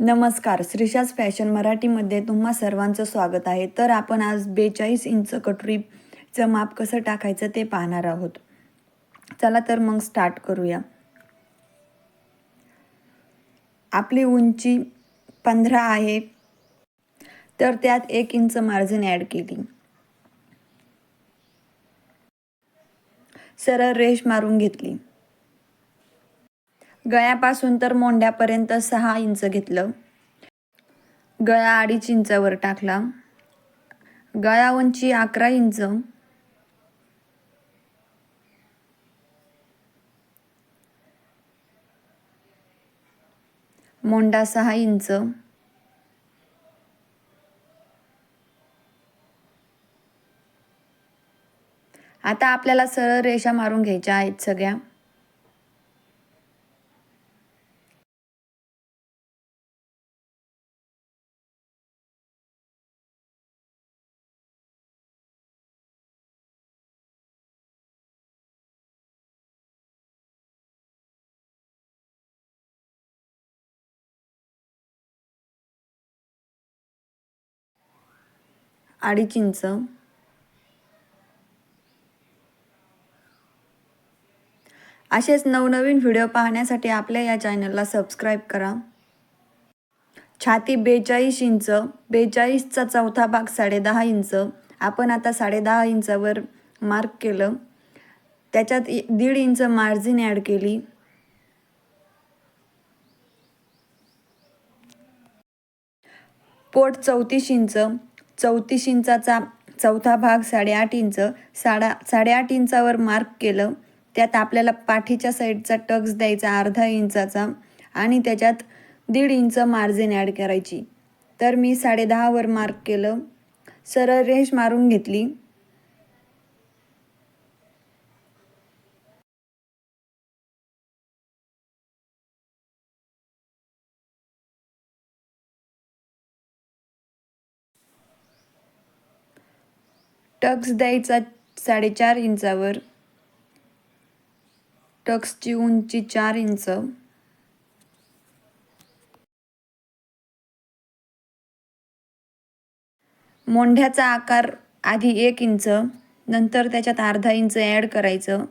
नमस्कार श्रीशास फॅशन मराठीमध्ये तुम्हा सर्वांचं स्वागत आहे. तर आपण आज बेचाळीस इंच कटोरीचं माप कसं टाकायचं ते पाहणार आहोत. चला तर मग स्टार्ट करूया. आपली उंची पंधरा आहे. तर त्यात एक इंच मार्जिन ॲड केली. सरळ रेष मारून घेतली. गळ्यापासून तर मोंड्यापर्यंत सहा इंच घेतलं. गळा अडीच इंचावर टाकला. गळा उंची अकरा इंच. मोंडा सहा इंच. आता आपल्याला सरळ रेषा मारून घ्यायच्या आहेत सगळ्या. अडीच इंच असेच नवनवीन व्हिडिओ पाहण्यासाठी आपल्या या चॅनलला सबस्क्राईब करा. छाती बेचाळीस इंच बेचाळीसचा चौथा भाग साडेदहा इंच. आपण आता साडेदहा इंचावर मार्क केलं. त्याच्यात दीड इंच मार्जिन ॲड केली. पोट चौतीस इंच चौतीस इंचाचा चौथा भाग साडेआठ इंच साडा साडेआठ इंचावर मार्क केलं. त्यात आपल्याला पाठीच्या साईडचा टक्स द्यायचा अर्धा इंचाचा आणि त्याच्यात दीड इंच मार्जिन ॲड करायची. तर मी साडेदहावर मार्क केलं. सरळ रेष मारून घेतली. टक्स द्यायचा साडेचार इंचावर. टक्सची उंची चार इंच. मोंढ्याचा आकार आधी एक इंच नंतर त्याच्यात अर्धा इंच ॲड करायचं.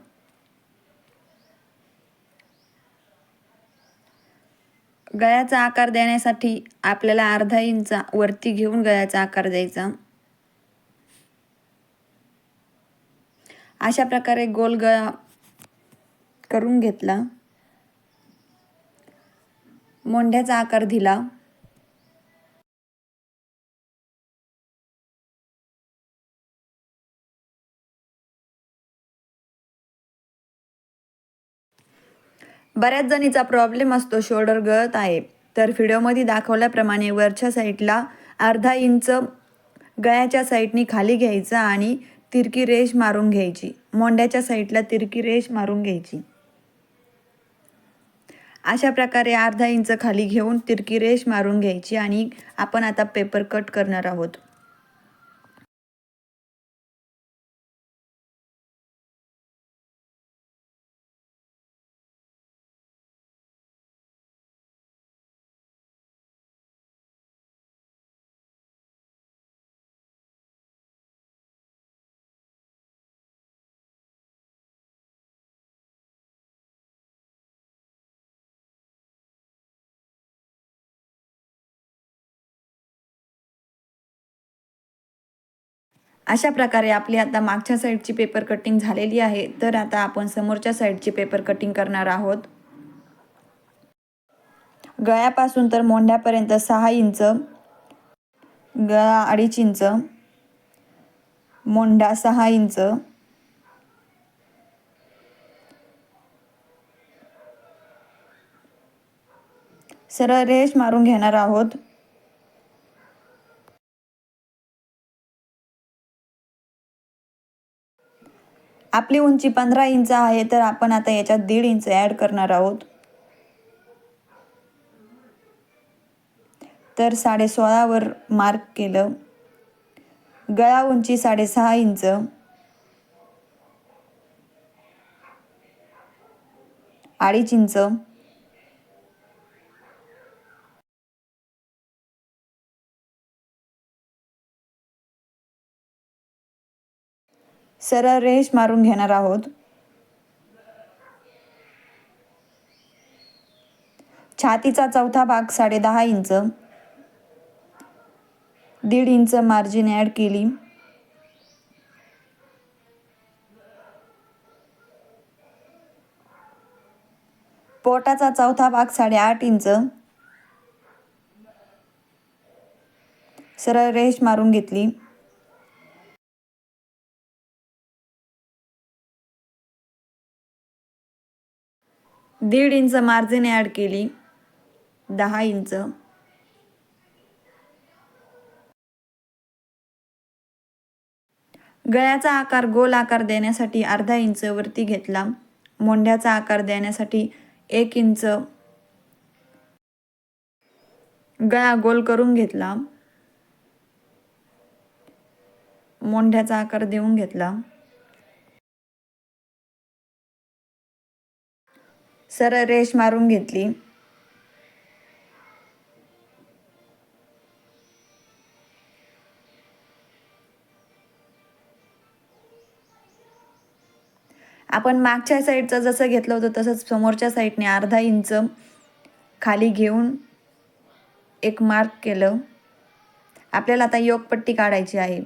गळ्याचा आकार देण्यासाठी आपल्याला अर्धा इंच वरती घेऊन गळ्याचा आकार द्यायचा. अशा प्रकारे गोल गळा करून घेतला. मोंढ्याचा आकार दिला. बऱ्याच जणीचा प्रॉब्लेम असतो शोल्डर गळत आहे. तर व्हिडिओमध्ये दाखवल्याप्रमाणे वरच्या साईडला अर्धा इंच गळ्याच्या साईडनी खाली घ्यायचं आणि तिरकी रेष मारून घ्यायची. मोंड्याच्या साईडला तिरकी रेष मारून घ्यायची. अशा प्रकारे अर्धा इंच खाली घेऊन तिरकी रेष मारून घ्यायची आणि आपण आता पेपर कट करणार आहोत. अशा प्रकारे आपली आता मागच्या साईडची पेपर कटिंग झालेली आहे. तर आता आपण समोरच्या साईडची पेपर कटिंग करणार आहोत. गळ्यापासून तर मोंढ्यापर्यंत सहा इंच गळा अडीच इंच मोंढा सहा इंच सरळ रेष मारून घेणार आहोत. आपली उंची पंधरा इंच आहे तर आपण आता याच्यात दीड इंच ॲड करणार आहोत. तर साडे सोळावर मार्क केलं. गळा उंची साडेसहा इंच. अडीच इंच. सरळ रेष मारून घेणार आहोत. छातीचा चौथा भाग साडेदहा इंच. दीड इंच मार्जिन ॲड केली. पोटाचा चौथा भाग साडेआठ इंच. सरळ रेष मारून घेतली. दीड इंच मार्जिन ॲड केली. दहा इंच. गळ्याचा आकार गोल आकार देण्यासाठी अर्धा इंच वरती घेतला. मोंढ्याचा आकार देण्यासाठी एक इंच. गळा गोल करून घेतला. मोंढ्याचा आकार देऊन घेतला. सरळ रेष मारून घेतली. आपण मागच्या साईडचं जसं घेतलं होतं तसंच समोरच्या साईडने अर्धा इंच खाली घेऊन एक मार्क केलं. आपल्याला आता योगपट्टी काढायची आहे.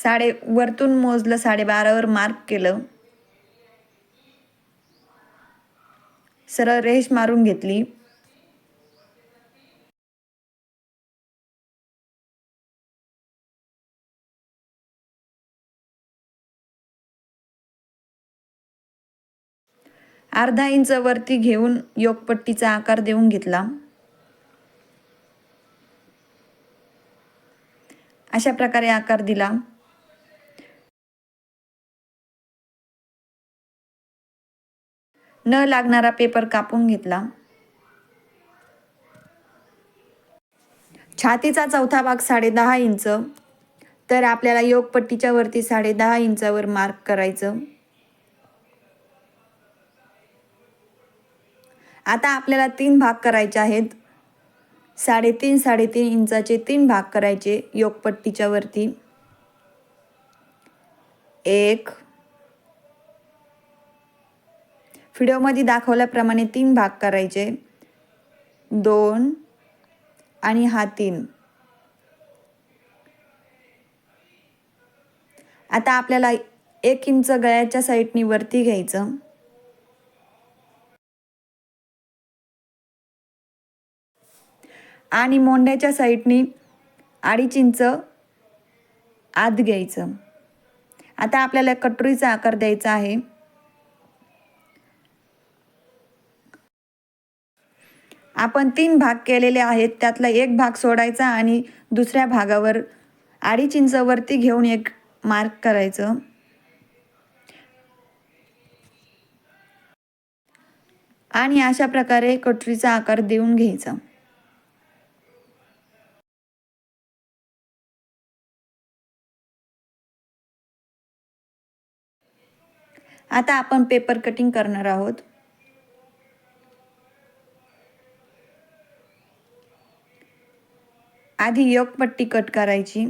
साडे वरतून मोजलं साडेबारावर मार्क केलं. सरळ रेष मारून घेतली. अर्धा इंच वरती घेऊन योगपट्टीचा आकार देऊन घेतला. अशा प्रकारे आकार दिला. न लागणारा पेपर कापून घेतला. छातीचा चौथा भाग साडेदहा इंच तर आपल्याला योगपट्टीच्या वरती साडेदहा इंचावर मार्क करायचं. आता आपल्याला तीन भाग करायचे आहेत. साडेतीन साडेतीन इंचाचे तीन भाग करायचे योगपट्टीच्या वरती. एक व्हिडिओमध्ये दाखवल्याप्रमाणे तीन भाग करायचे. दोन आणि हा तीन. आता आपल्याला एक इंच गळ्याच्या साईडनी वरती घ्यायचं. आणि मोंड्याच्या साईडनी अडीच इंच आत घ्यायचं. आता आपल्याला कटोरीचा आकार द्यायचा आहे. आपण तीन भाग केलेले आहेत. त्यातला एक भाग सोडायचा आणि दुसऱ्या भागावर अडीच इंचवरती घेऊन एक मार्क करायचं. आणि अशा प्रकारे कटोरीचा आकार देऊन घ्यायचा. आता आपण पेपर कटिंग करणार आहोत. आधी योगपट्टी कट करायची.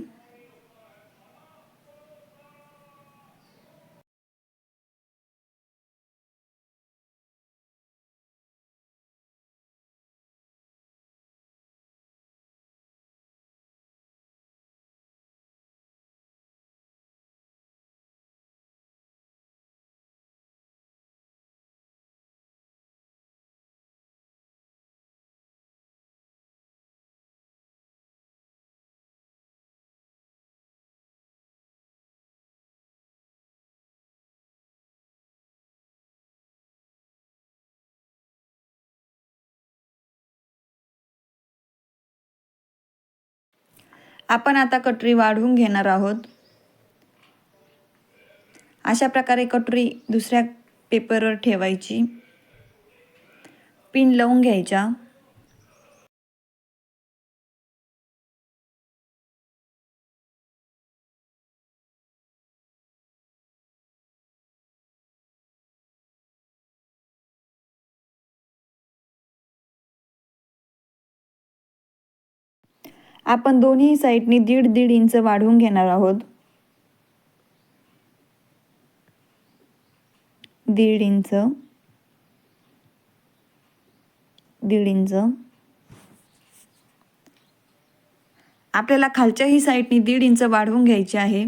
आपण आता कटोरी वाढवून घेणार आहोत. अशा प्रकारे कटोरी दुसऱ्या पेपरवर ठेवायची. पिन लावून घ्यायच्या. आपण दोन्ही साईडनी दीड दीड इंच वाढवून घेणार आहोत. दीड इंच. दीड इंच. आपल्याला खालच्याही साईडनी दीड इंच वाढवून घ्यायचे आहे.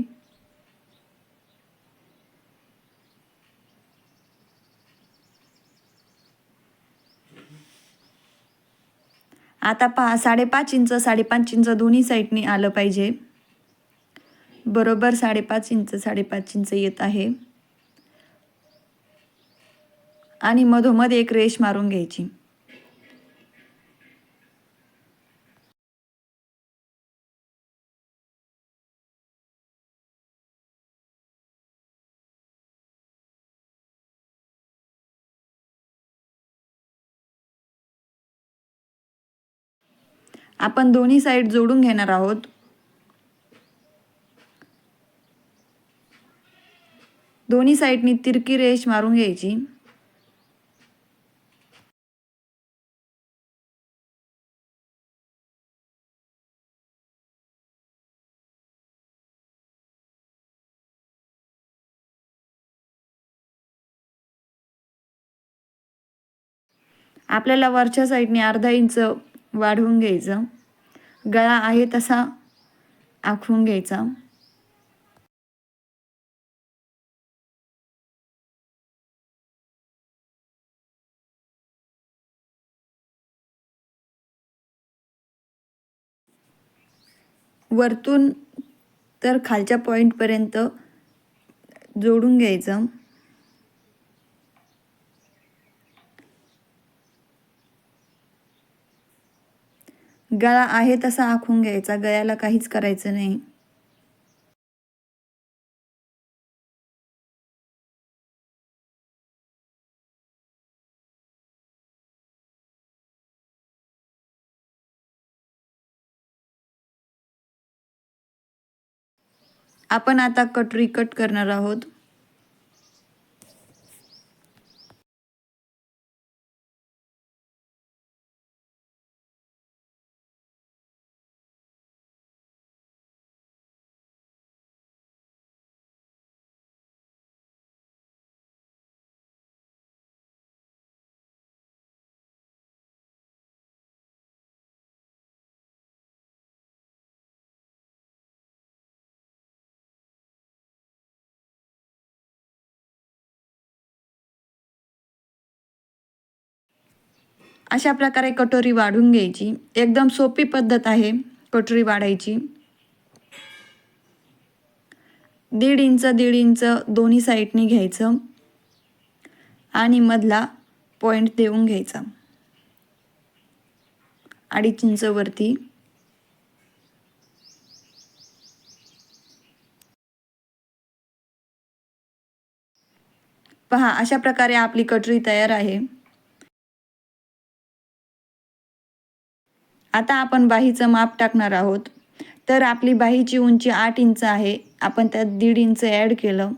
आता पहा साडेपाच इंच साडेपाच इंच दोन्ही साईडने आलं पाहिजे. बरोबर साडेपाच इंच साडेपाच इंच येत आहे. आणि मधोमध एक रेश मारून घ्यायची. आपण दोन्ही साईड जोडून घेणार आहोत. दोन्ही साईडनी तिरकी रेष मारून घ्यायची. आपल्याला वरच्या साईडने अर्धा इंच वाढवून घ्यायचं. गळा आहे तसा आखून घ्यायचा. वरतून तर खालच्या पॉईंटपर्यंत जोडून घ्यायचं. गळा आहे तसा आखून घ्यायचा गळ्याला काहीच करायचं नाही. आपण आता कटोरी कट करणार आहोत. अशा प्रकारे कटोरी वाढून घ्यायची. एकदम सोपी पद्धत आहे कटोरी वाढायची. दीड इंच दीड इंच दोन्ही साईडनी घ्यायचं. आणि मधला पॉईंट देऊन घ्यायचा. अडीच इंचवरती पहा अशा प्रकारे आपली कटोरी तयार आहे. आता आपण बाहीचं माप टाकणार आहोत. तर आपली बाहीची उंची आठ इंच आहे. आपण त्यात दीड इंच ॲड केलं.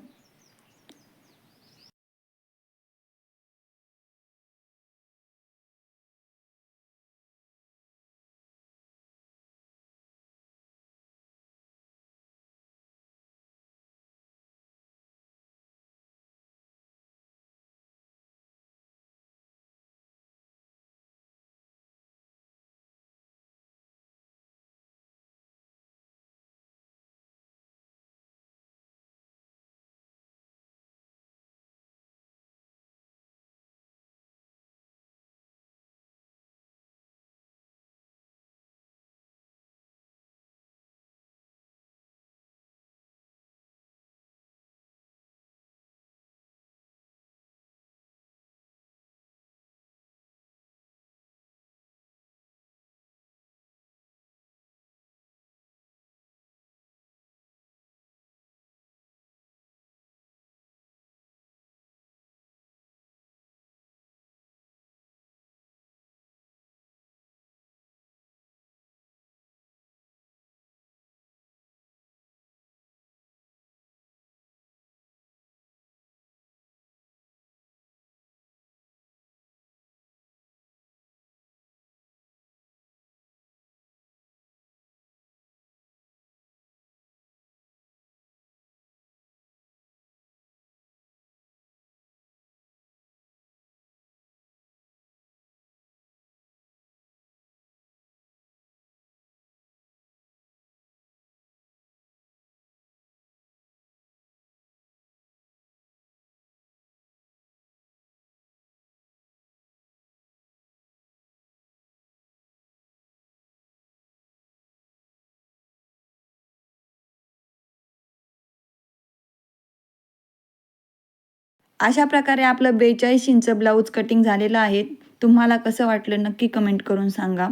अशा प्रकारे आपलं बेचाळीस इंच ब्लाऊज कटिंग झालेलं आहे. तुम्हाला कसं वाटलं नक्की कमेंट करून सांगा.